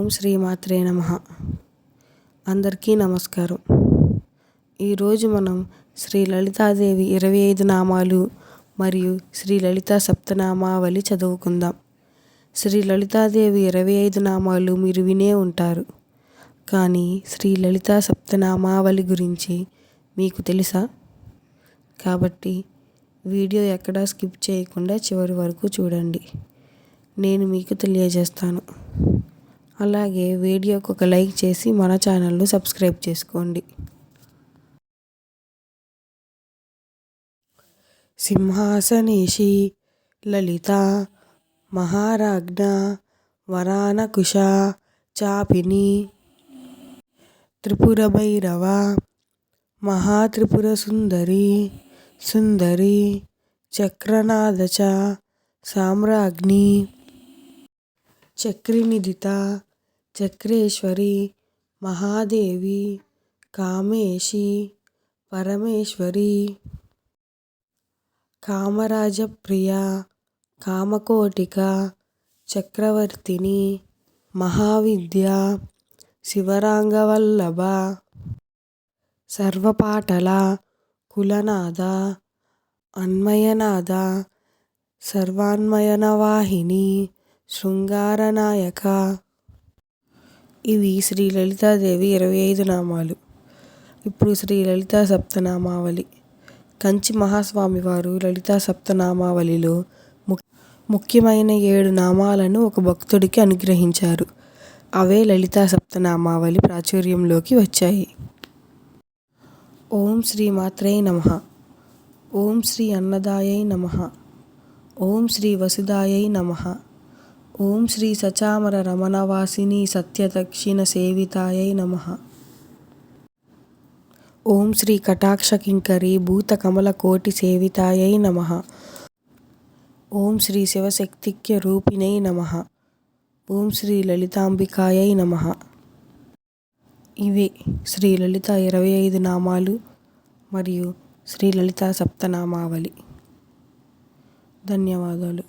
ఓం శ్రీమాత్రే నమ. అందరికీ నమస్కారం. ఈరోజు మనం శ్రీ లలితాదేవి ఇరవై ఐదు నామాలు మరియు శ్రీ లలిత సప్తనామావళి చదువుకుందాం. శ్రీ లలితాదేవి ఇరవై ఐదు నామాలు మీరు వినే ఉంటారు. కానీ శ్రీ లలిత సప్తనామావళి గురించి మీకు తెలుసా? కాబట్టి వీడియో ఎక్కడా స్కిప్ చేయకుండా చివరి వరకు చూడండి. నేను మీకు తెలియజేస్తాను. అలాగే వీడియోకి ఒక లైక్ చేసి మన ఛానల్ను సబ్స్క్రైబ్ చేసుకోండి. సింహాసనేషి లలిత మహారాజ్ఞ వరానకుశ చాపిని త్రిపుర భైరవ మహాత్రిపుర సుందరి సుందరి చక్రనాథ సామ్రాజ్ఞి చక్రినిధిత చక్రేశ్వరి మహాదేవి కామేశి పరమేశ్వరి కామరాజప్రియ కామకోటిక చక్రవర్తిని మహావిద్య శివరాంగవల్లభ సర్వపాటల కులనాద అన్మయనాద సర్వాన్మయనవాహిని శృంగారనాయక ఇవి శ్రీ లలితాదేవి ఇరవై ఐదు నామాలు. ఇప్పుడు శ్రీ లలితా సప్తనామావళి. కంచి మహాస్వామి వారు లలితా సప్తనామావళిలో ముఖ్యమైన ఏడు నామాలను ఒక భక్తుడికి అనుగ్రహించారు. అవే లలితా సప్తనామావళి ప్రాచుర్యంలోకి వచ్చాయి. ఓం శ్రీ మాత్రే నమ. ఓం శ్రీ అన్నదాయై నమ. ఓం శ్రీ వసుదాయై నమ. ఓం శ్రీ సచామర రమణవాసిని సత్యదక్షిణ సేవితాయై నమ. ఓం శ్రీ కటాక్ష కింకరి భూత కమల కోటి సేవితాయై నమ. ఓం శ్రీ శివశక్తిక్య రూపిణై నమ. ఓం శ్రీ లలితాంబికాయై నమ. ఇవే శ్రీ లలిత ఇరవై ఐదు నామాలు మరియు శ్రీ లలిత సప్తనామావళి. ధన్యవాదాలు.